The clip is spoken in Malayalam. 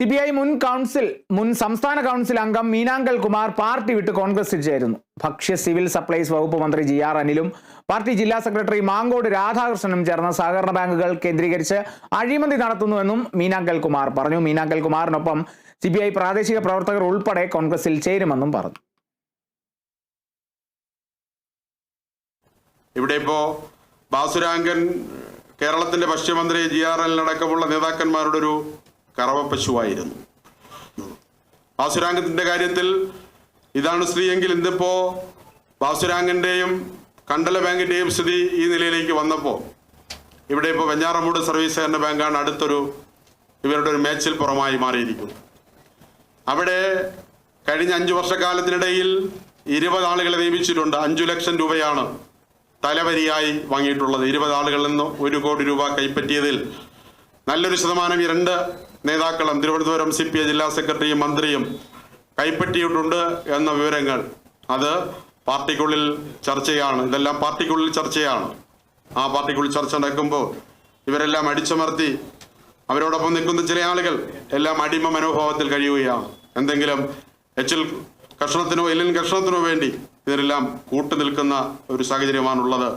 സി പി ഐ മുൻ കൗൺസിൽ മുൻ സംസ്ഥാന കൗൺസിൽ അംഗം മീനാങ്കൽ കുമാർ പാർട്ടി വിട്ട് കോൺഗ്രസിൽ ചേരുന്നു ഭക്ഷ്യ സിവിൽ സപ്ലൈസ് വകുപ്പ് മന്ത്രി ജി ആർ അനിലും പാർട്ടി ജില്ലാ സെക്രട്ടറി മാങ്കോട് രാധാകൃഷ്ണനും ചേർന്ന സഹകരണ ബാങ്കുകൾ കേന്ദ്രീകരിച്ച് അഴിമതി നടത്തുന്നുവെന്നും മീനാങ്കൽ കുമാർ പറഞ്ഞു. മീനാങ്കൽ കുമാറിനൊപ്പം സി പി ഐ പ്രാദേശിക പ്രവർത്തകർ ഉൾപ്പെടെ കോൺഗ്രസിൽ ചേരുമെന്നും പറഞ്ഞു. ഇവിടെ ഇപ്പോ ബാസുരാങ്കൻ കേരളത്തിന്റെ ഭക്ഷ്യമന്ത്രി ജി ആർ എല്ലടക്കമുള്ള നേതാക്കന്മാരുടെ ഒരു കറവപ്പശുവായിരുന്നു. ബാസുരാംഗത്തിന്റെ കാര്യത്തിൽ ഇതാണ് സ്ത്രീയെങ്കിൽ ഇന്നിപ്പോ ബാസുരാംഗന്റെയും കണ്ടല ബാങ്കിന്റെയും സ്ഥിതി ഈ നിലയിലേക്ക് വന്നപ്പോൾ ഇവിടെ ഇപ്പോൾ വെഞ്ഞാറമൂട് സർവീസ് സഹകരണ ബാങ്കാണ് അടുത്തൊരു ഇവരുടെ ഒരു മേച്ചിൽ പുറമായി മാറിയിരിക്കുന്നത് അവിടെ കഴിഞ്ഞ അഞ്ചു വർഷക്കാലത്തിനിടയിൽ ഇരുപത് ആളുകളെ നിയമിച്ചിട്ടുണ്ട്. അഞ്ചു ലക്ഷം രൂപയാണ് തലവരിയായി വാങ്ങിയിട്ടുള്ളത്. ഇരുപത് ആളുകളിൽ നിന്ന് ഒരു കോടി രൂപ കൈപ്പറ്റിയതിൽ നല്ലൊരു ശതമാനം ഈ രണ്ട് നേതാക്കളും തിരുവനന്തപുരം സി പി ഐ ജില്ലാ സെക്രട്ടറിയും മന്ത്രിയും കൈപ്പറ്റിയിട്ടുണ്ട് എന്ന വിവരങ്ങൾ അത് പാർട്ടിക്കുള്ളിൽ ചർച്ചയാണ്. ഇതെല്ലാം പാർട്ടിക്കുള്ളിൽ ചർച്ചയാണ്. ആ പാർട്ടിക്കുള്ളിൽ ചർച്ച നടക്കുമ്പോൾ ഇവരെല്ലാം അടിച്ചമർത്തി അവരോടൊപ്പം നിൽക്കുന്ന ചില ആളുകൾ എല്ലാം അടിമ മനോഭാവത്തിൽ കഴിയുകയാണ്. എന്തെങ്കിലും എച്ചിൽ കഷണത്തിനോ എല്ലിൻ കഷണത്തിനോ വേണ്ടി ഇതിനെല്ലാം കൂട്ടു നിൽക്കുന്ന ഒരു സാഹചര്യമാണുള്ളത്.